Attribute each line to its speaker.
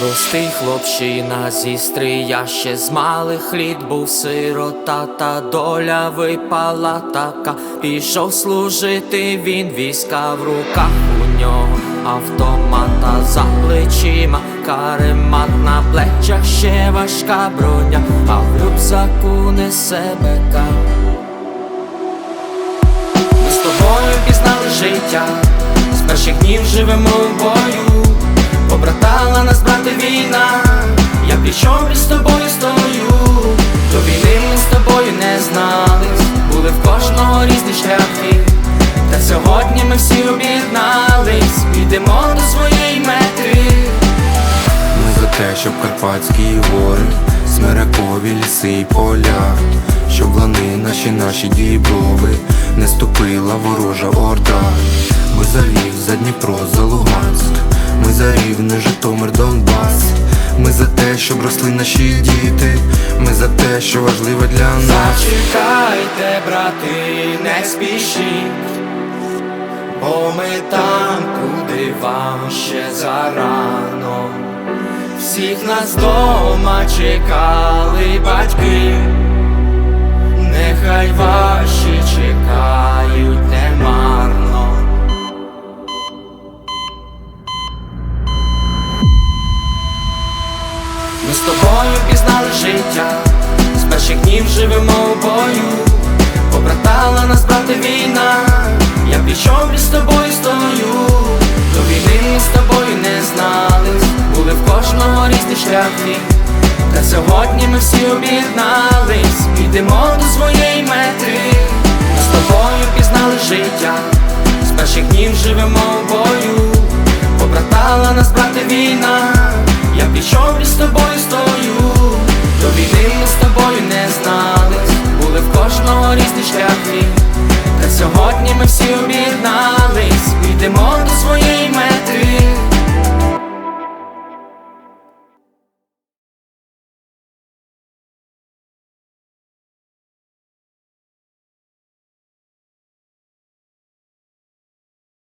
Speaker 1: Простий хлопчина зі стрия ще з малих літ був сирота, та доля випала така. Пішов служити він війська в руках у нього автомата за плечима, каремат на плечах ще важка броня, а в рюкзаку несе бека. Ми з тобою пізнали життя, з перших днів живемо в бою. Війна, я пішов і з тобою стою. До війни ми з тобою не знались, були в кожного різні шляхи. Та сьогодні ми всі об'єднались, підемо до своєї мети.
Speaker 2: Ми за те, щоб Карпатські гори, Смиракові ліси і поля, щоб лани наші наші діброви, не ступила ворожа орда. Ми за Львів, за Дніпро, за Луганськ, за Рівне, Житомир, Донбас. Ми за те, щоб росли наші діти, ми за те, що важливо для нас.
Speaker 1: Зачекайте, брати, не спішіть, бо ми там, куди вам ще зарано. Всіх нас дома чекали батьки, нехай ваші з тобою пізнали життя, з перших днів живемо в бою. Побратала нас брати війна, я пішов і з тобою стою. До війни ми з тобою не знались, були в кожного різні шляхи. Та сьогодні ми всі об'єднались, підемо до своєї мети. З тобою пізнали життя, з перших днів живемо в бою. Побратала нас брати війна, плечом із тобою стою, то війни ми з тобою не знались, були в кожного різні шляхи, та сьогодні ми всі об'єднались, йдемо